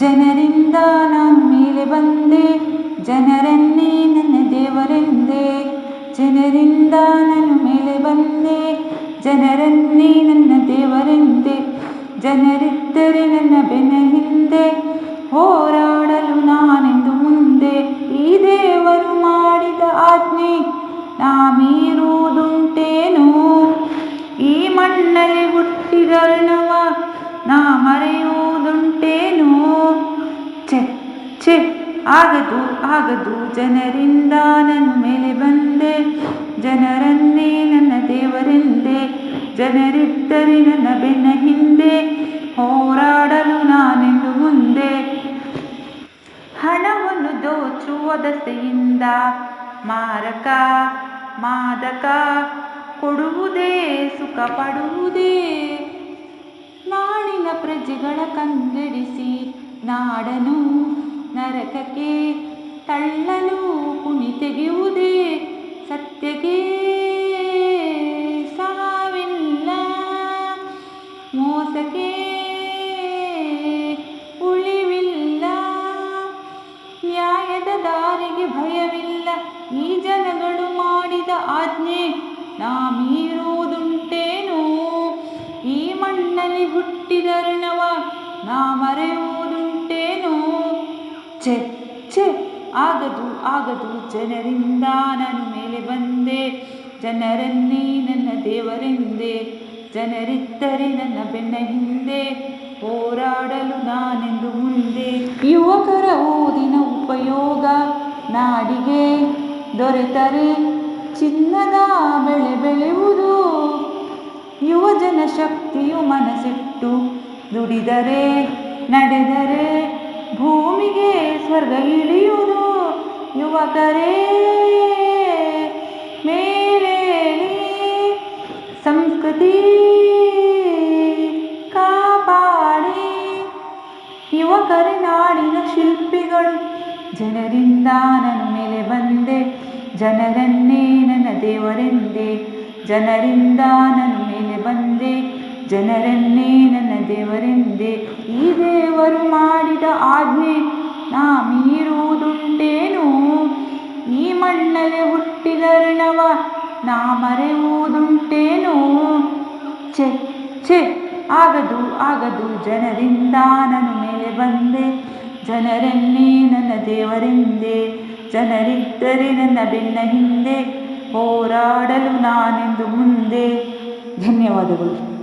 ಜನರಿಂದ ನಾನು ಮೇಲೆ ಬಂದೆ ಜನರನ್ನೇ ನನ್ನ ದೇವರೆಂದೆ ಜನರಿಂದ ನಾನು ಮೇಲೆ ಬಂದೆ ಜನರನ್ನೇ ನನ್ನ ದೇವರೆಂದೆ ಜನರಿದ್ದರೆ ನನ್ನ ಬೆನ್ನ ಹಿಂದೆ ಹೋರಾಡಲು ನಾನೆಂದು ಮುಂದೆ ಈ ದೇವರು ಮಾಡಿದ ಆಜ್ಞೆ ನಾ ಮೀರುವುದುಂಟೇನು ಈ ಮಣ್ಣಲ್ಲಿ ಹುಟ್ಟಿದರ್ಣವ ನಾ ಮರೆಯುವುದುಂಟೇನು ಆಗದು ಆಗದು. ಜನರಿಂದ ನನ್ನ ಮೇಲೆ ಬಂದೆ. ಜನರನ್ನೇ ನನ್ನ ದೇವರೆಂದೆ. ಜನರಿಟ್ಟರೆ ನನ್ನ ಬೆನ್ನ ಹಿಂದೆ. ಹೋರಾಡಲು ನಾನೆಂದು ಮುಂದೆ. ಹಣವನ್ನು ದೋಚುವ ದಸೆಯಿಂದ ಮಾರಕ, ಮಾದಕ, ಕೊಡುವುದೇ ಸುಖ ಪಡುವುದೇ ನಾಡಿನ ಪ್ರಜೆಗಳ ಕಂಗೆಡಿಸಿ ನಾಡನು ನರಕಕ್ಕೆ ತಳ್ಳಲು ಕುಣಿ ತೆಗೆಯುವುದೇ ಸತ್ಯಕ್ಕೆ ಸಾವಿಲ್ಲ. ಮೋಸಕ್ಕೆ ಉಳಿವಿಲ್ಲ. ನ್ಯಾಯದ ದಾರಿಗೆ ಭಯವಿಲ್ಲ. ಈ ಜನಗಳು ಮಾಡಿದ ಆಜ್ಞೆ ನಾ ಮೀರುವುದುಂಟೇನು ಈ ಮಣ್ಣಲ್ಲಿ ಹುಟ್ಟಿದರಣವ ನಾ ಮರೆಯುವುದುಂಟೇನು ಛೆ ಛೆ ಆಗದು ಆಗದು. ಜನರಿಂದ ನಾನು ಮೇಲೆ ಬಂದೆ. ಜನರನ್ನೇ ನನ್ನ ದೇವರೆಂದೆ. ಜನರಿದ್ದರೆ ನನ್ನ ಬೆನ್ನ ಹಿಂದೆ. ಹೋರಾಡಲು ನಾನೆಂದು ಮುಂದೆ. ಯುವಕರ ಓದಿನ ಉಪಯೋಗ ನಾಡಿಗೆ ದೊರೆತರೆ. ಚಿನ್ನದ ಬೆಳೆ ಬೆಳೆಯುವುದು ಯುವಜನ ಶಕ್ತಿಯು ಮನಸ್ಸಿಟ್ಟು ದುಡಿದರೆ, ನಡೆದರೆ. ಭೂಮಿಗೆ ಸ್ವರ್ಗ ಇಳಿಯುವುದು ಯುವಕರೇ ಸಂಸ್ಕೃತಿ ಕಾಪಾಡಿ. ಯುವಕರೇ, ನಾಡಿನ ಶಿಲ್ಪಿಗಳು, ಜನರಿಂದ ನನ್ನ ಮೇಲೆ ಬಂದೆ. ಜನರನ್ನೇ ನನ್ನ ದೇವರೆಂದೆ. ಜನರಿಂದ ನನ್ನ ಮೇಲೆ ಬಂದೆ. ಜನರನ್ನೇ ನನ್ನ ದೇವರೆಂದೆ. ಈ ದೇವರು ಮಾಡಿದ ಆಜ್ಞೆ ಮಣ್ಣಲ್ಲಿ ಹುಟ್ಟಿದರ್ಣವ ನಾ ಮರೆಯುವುದುಂಟೇನು? ಛೆ ಛೆ, ಆಗದು ಆಗದು ಜನರಿಂದ ನನ್ನ ಮೇಲೆ ಬಂದೆ. ಜನರನ್ನೇ ನನ್ನ ದೇವರಿಂದೆ, ಜನರಿದ್ದರೆ ನನ್ನ ಬೆನ್ನ ಹಿಂದೆ ಹೋರಾಡಲು ನಾನೆಂದು ಮುಂದೆ. ಧನ್ಯವಾದಗಳು.